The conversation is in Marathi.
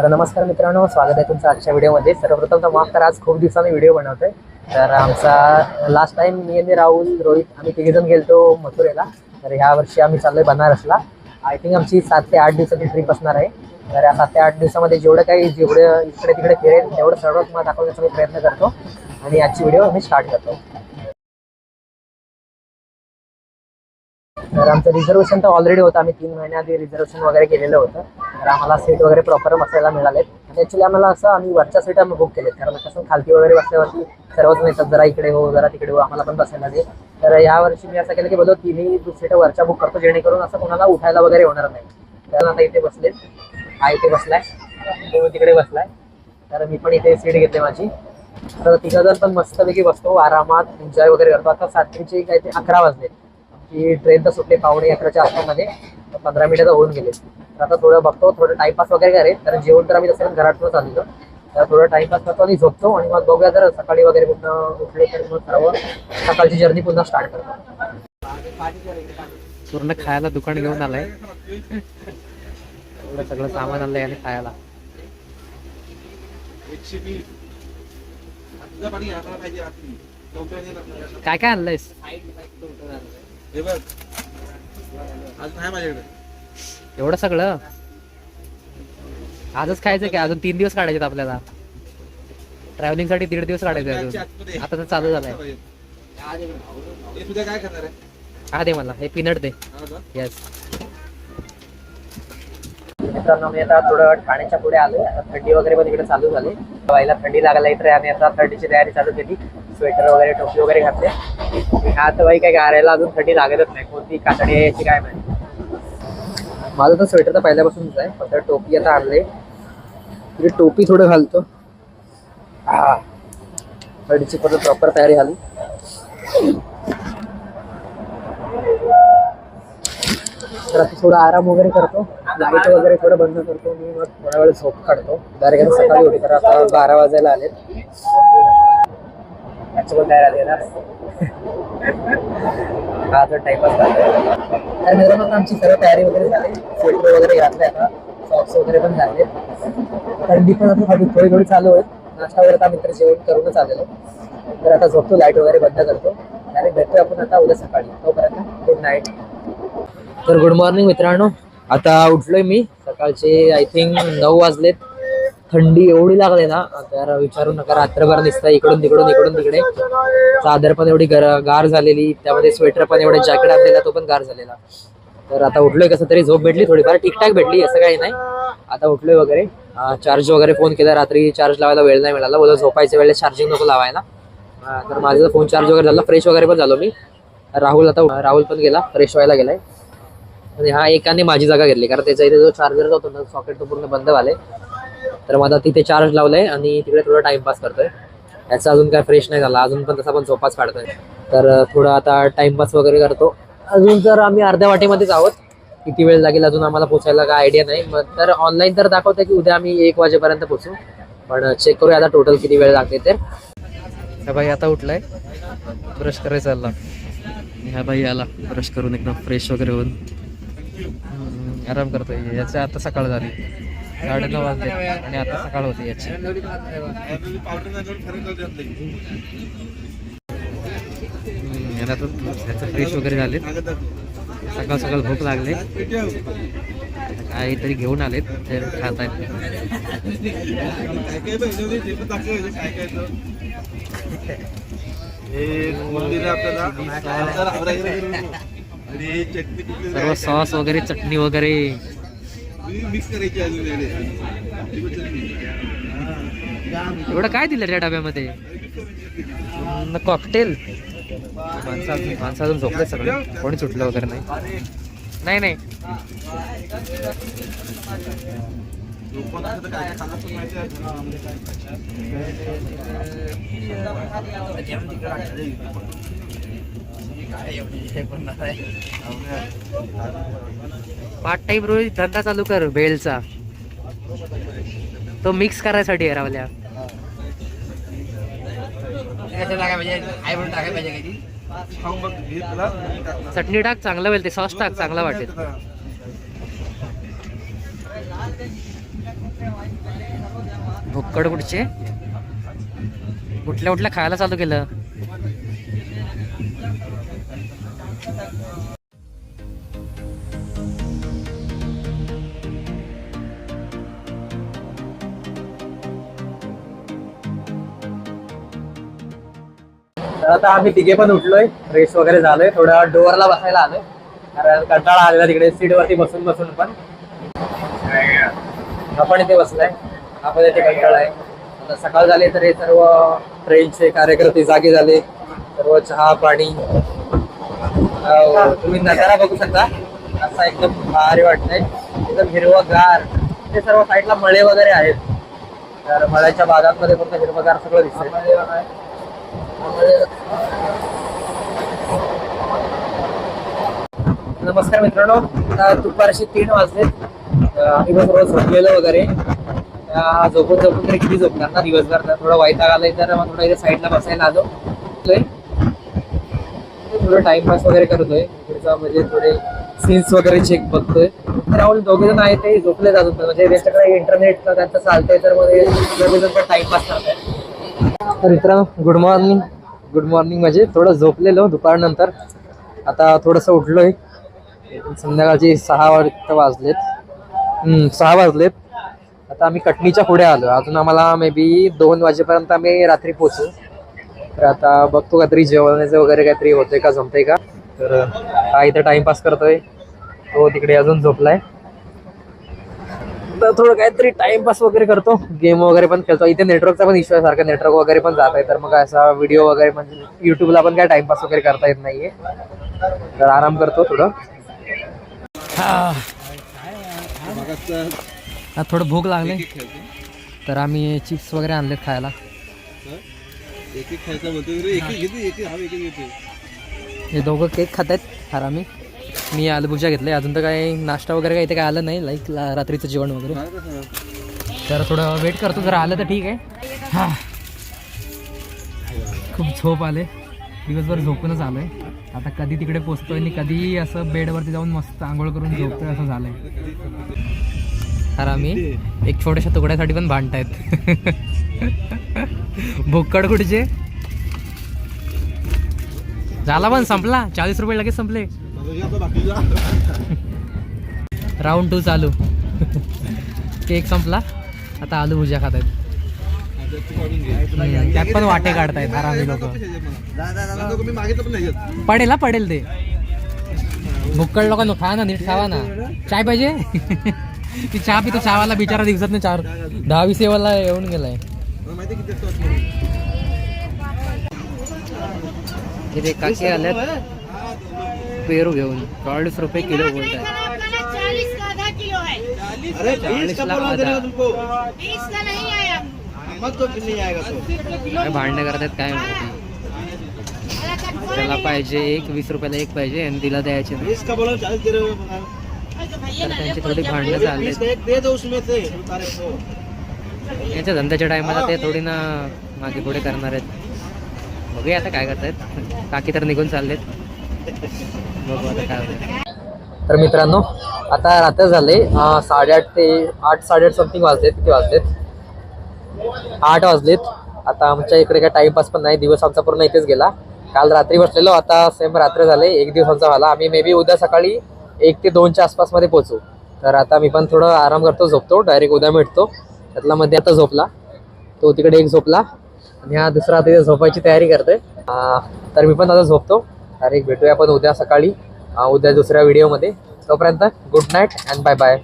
तर नमस्कार मित्रांनो स्वागत आहे तुमचं आजच्या व्हिडिओमध्ये. सर्वप्रथम तर माफ तर आज खूप दिवसांनी व्हिडिओ बनवतोय. तर आमचा लास्ट टाइम मी आणि राहुल रोहित आम्ही तिघेजण गेलतो मथुरेला. तर ह्या वर्षी आम्ही चाललोय बनारसला. आय थिंक आमची सात ते आठ दिवसाची ट्रिप असणार आहे. तर या सात ते आठ दिवसामध्ये जेवढं काही जेवढं इकडे तिकडे फिरेल तेवढं सर्व तुम्हाला दाखवण्याचा मी प्रयत्न करतो. आणि आजची व्हिडिओ आम्ही स्टार्ट करतो. तर आमचं रिझर्वेशन तर ऑलरेडी होतं. आम्ही तीन महिन्याआधी रिझर्वेशन वगैरे केलेलं होतं. तर आम्हाला सीट वगैरे प्रॉपर बसायला मिळालेत. आणि ॲक्च्युली आम्हाला असं आम्ही वरच्या सीट आम्ही बुक केलेत. कारण कसं खालती वगैरे बसल्यावरती सर्वच येतात जरा इकडे हो जरा तिकडे हो आम्हाला पण बसायला दे. तर यावर्षी मी असं केलं की बोलतो तिन्ही सीट वरच्या बुक करतो जेणेकरून असं कोणाला उठायला वगैरे होणार नाही. कारण आता इथे बसलेत. हा इथे बसलाय. तो तिकडे बसलाय. तर मी पण इथे सीट घेतली माझी. तर तिघं जण पण मस्तपैकी बसतो. आरामात एन्जॉय वगैरे करतो. आता सातरीचे काहीतरी ते अकरा वाजले की ट्रेन तर सुटले पावणे अकराच्या आसपासमध्ये पंधरा मिनिटं होऊन गेले. तर आता थोडं बघतो थोडं टाईमपास वगैरे करेल कारण जेवण तर आम्ही तसं घरातूनच आलेलो तर थोडं टाईमपास करतो आणि झोपतो आणि मग बघूया जर सकाळी वगैरे कुठं उठले तर मग सर्व सकाळची जर्नी पुन्हा स्टार्ट करतो. पूर्ण खायला दुकान घेऊन आलंय. एवढं सगळं सामान आणलंय आणि खायला. काय काय आणलंयस? हे बघ. आज नाही माझ्याकडे. एवढं सगळं? आजच खायचं की? अजून तीन दिवस काढायचे आपल्याला. ट्रॅव्हलिंगसाठी दीड दिवस काढायचे अजून. आता तर चालू झालंय. हे तुझ्या काय करणार आहे? हा दे मला. हे पिनट दे. हा का? येस मित्रांनो मी आता थोडं ठाण्याच्या पुढे आलोय. आता थंडी वगैरे पण इकडे चालू झाली. व्हायला थंडी लागायला तर आम्ही आता थंडीची तयारी चालू केली. स्वेटर वगैरे टोपी वगैरे घातले. आता भाई बाई काय गारायला अजून थंडी लागतच नाही. कोणती कातडी यायची काय माहिती? माझं तर स्वेटर तर पहिल्यापासूनच आहे फक्त टोपी आता आणले. तरी टोपी थोडं घालतो. हा. थंडीची परत प्रॉपर तयारी झाली. तर आता थोडा आराम वगैरे करतो. लाइट वगैरे थोडं बंद करतो. मी मग थोडा वेळ झोप काढतो. डायरेक्ट सकाळी होती तर आता बारा वाजायला आले याचं तयार आले ना? हा तर टाइमपास तर मित्रांनो आमची सर्व तयारी वगैरे झाली. स्वेटर वगैरे घातले आता. सॉक्स वगैरे पण झाले थंडी पण आता थोडी थोडी थोडी चालू आहे नाश्ता वगैरे आता मित्र जेवण करूनच आलेलो. तर आता झोपतो लाइट वगैरे बंद करतो. डायरेक्ट भेटतो आपण आता उद्या सकाळी. तोपर्यंत गुड नाईट तर गुड मॉर्निंग मित्रांनो. आता उठलोय मी. सकाळचे आय थिंक नऊ वाजलेत. थंडी एवढी लागली ना तर विचारू नका रात्रभर दिसतं इकडून तिकडून इकडून तिकडे. चादर पण एवढी गर गार झालेली त्यामध्ये स्वेटर पण एवढे जॅकेट आणलेला तो पण गार झालेला. तर आता उठलोय कसं तरी झोप भेटली थोडीफार ठीकठाक भेटली असं काही नाही. आता उठलोय वगैरे. चार्ज वगैरे फोन केला रात्री चार्ज लावायला वेळ नाही मिळाला. बोला झोपायच्या वेळेला चार्जिंग नको लावायला. तर माझा फोन चार्ज वगैरे झाला फ्रेश वगैरे पण झालो मी. राहुल आता राहुल पण गेला फ्रेश व्हायला गेलाय. आणि हा एकाने माझी जागा घेतली कारण त्याचा इथे जो चार्जर होतो ना सॉकेट तो पूर्ण बंद झालाय तर माझा तिथे चार्ज लावलाय आणि तिकडे थोडा टाइमपास करतोय. याचा अजून काय फ्रेश नाही झाला. अजून पण तसा पण झोपाच काढतोय. तर थोडं आता टाइमपास वगैरे करतो. अजून जर आम्ही अर्ध्या वाटेमध्येच आहोत किती वेळ लागेल अजून आम्हाला पोचायला काय आयडिया नाही. मग तर ऑनलाईन तर दाखवतंय की उद्या आम्ही एक वाजेपर्यंत पोचू. पण चेक करूया आता टोटल किती वेळ लागते ते. ह्या बाई आता उठलाय. ब्रश करायचं चालला ह्या बाई आला. ब्रश करून एकदम फ्रेश वगैरे होऊन. आराम करतोय. याची आता सकाळ झाली. साडे वाजले आणि आता सकाळ होते याची. आता फ्रेश वगैरे झाले सकाळ सकाळ भूक लागले. काहीतरी घेऊन आलेत ते खात आहेत सर्व सॉस वगैरे चटणी वगैरे. मिक्स करायची अजून एवढं काय दिलं रे डब्यामध्ये? कॉकटेल माणसं अजून माणसं अजून झोपले सगळे. कोणी सुटलं वगैरे नाही. नाही नाही. पार्ट टाइम रोज धंदा चालू कर बेलचा. तो मिक्स करायसाठी आहे रावल्या. तुला. चटणी टाक चांगलं होईल ते. सॉस टाक चांगला वाटेल. भुक्कड कुठचे? कुठल्या कुठल्या खायला चालू केलं? तर आता आम्ही तिघे पण उठलोय. फ्रेश वगैरे झालोय. थोडं डोअरला बसायला आलोय. कारण कंटाळा आलेला तिकडे सीट वरती बसून बसून पण. आपण इथे बसलाय. आपण इथे कंटाळा आहे आता सकाळ झाली तर हे सर्व ट्रेनचे कार्यकर्ते जागे झाले. सर्व चहा पाणी हो, तुम्ही नजारा बघू शकता. असा एकदम भारी वाटतंय. एकदम हिरवगार. ते सर्व साईडला मळे वगैरे आहेत. तर मळ्याच्या बागांमध्ये फक्त हिरवगार सगळं दिसत नमस्कार मित्रांनो. दुपारशी तीन वाजले. आम्ही बस झोपलेलं वगैरे. झोपून झोपून तरी किती झोपणार ना दिवसभर? थोडं वैताग आलाय तर मग थोडं इथे साईडला बसायला आलो. थोडं टाइमपास वगैरे करतोय. इकडचा म्हणजे थोडे सीन्स वगैरे चेक बघतोय. तर राहुल दोघे जण आहेत ते झोपले जात होते म्हणजे त्यांच्याकडे इंटरनेट त्यांचं चालतंय तर मग दोघे जण टाइमपास करताय तर मित्रांनो गुड मॉर्निंग गुड मॉर्निंग म्हणजे थोडं झोपलेलो दुपारनंतर. आता थोडंसं उठलोय. संध्याकाळची सहा वाजता वाजलेत. सहा वाजलेत. आता आम्ही कटणीच्या पुढे आलो अजून आम्हाला मे बी दोन वाजेपर्यंत आम्ही रात्री पोचू तर आता बघतो काहीतरी जेवणाचं वगैरे काहीतरी होतंय का जमतंय का? तर हा इथं टाइमपास करतोय. तो तिकडे अजून झोपलाय. तर थोडं काहीतरी टाइमपास वगैरे करतो. गेम वगैरे पण खेळतो. इथे नेटवर्कचा पण इश्यू आहे सारखं. नेटवर्क वगैरे पण जात आहे. तर मग असा व्हिडिओ वगैरे म्हणजे पण युट्यूबला पण काय टाइमपास वगैरे करता येत नाहीये. तर आराम करतो थोडं. थोडं भूक लागले. तर आम्ही चिप्स वगैरे आणलेत खायला. एक एक खायचा म्हणतो रे एक एक घेते एक एक हा एक एक घेते हे दोघं केक खात आहेत हरामी. मी आलूभुजा घेतले अजून तर काही नाश्ता वगैरे काही इथे काय आलं नाही लाईक रात्रीचं जेवण वगैरे. तर थोडं वेट करतो जर आलं तर ठीक आहे. हा. खूप झोप आले. दिवसभर झोपूनच आलोय. आता कधी तिकडे पोचतोय आणि कधी असं बेडवरती जाऊन मस्त आंघोळ करून झोपतोय असं झालंय हरामी एक छोट्याशा तुकड्यासाठी पण भांडतायत. भुक्कड कुठचे झाला पण संपला. चाळीस रुपये लगेच संपले. राऊंड टू चालू. केक संपला. आता आलू भुजिया खात आहेत त्यात पण वाटे काढतायत आरामी लोक. पडेल हा पडेल ते. भुक्कड लोकांनो खा ना नीट खावा ना. चाय पाहिजे? ती चहा पितो चहावाला बिचारा दिवसात चार दहा वीस येवाला येऊन गेलाय. इथे काकी आल्यात. पेरू घेऊन. चाळीस रुपये किलो बोलतात चालीस का आधा किलो है अरे चाळीसला आधा. बीस का नहीं आया मग तो किती आएगा तो? काय भांडणं करतात काय माहिती. त्याला पाहिजे एक वीस रुपयाला एक पाहिजे आणि तिला द्यायचे तर त्यांची थोडी भांडणं चालली तो. यांच्या धंद्याच्या टायमाला ते थोडी ना मागे पुढे करणार आहेत. बघूया आता काय करतायत. काकी तर निघून चाललेत. बघू आता काय होतं तर मित्रांनो आता रात्र झाले. साडेआठ ते आठ साडेआठ समथिंग वाजलेत. किती वाजलेत? आठ वाजलेत. आता आमच्या इकडे काय टाइमपास पण नाही. दिवस आमचा पूर्ण इथेच गेला. काल रात्री बसलेलो. आता सेम रात्र झाले. एक दिवस आमचा झाला. आम्ही मे बी उद्या सकाळी एक ते दोनच्या आसपासमध्ये पोचू तर आता मी पण थोडं आराम करतो झोपतो डायरेक्ट उद्या भेटतो त्यातला मध्ये आता झोपला. तो तिकडे एक झोपला. आणि हा दुसरा आता तिथे झोपायची तयारी करते तर मी पण आता झोपतो. डायरेक्ट भेटूया आपण उद्या सकाळी. उद्या दुसऱ्या व्हिडिओमध्ये तोपर्यंत good night and bye bye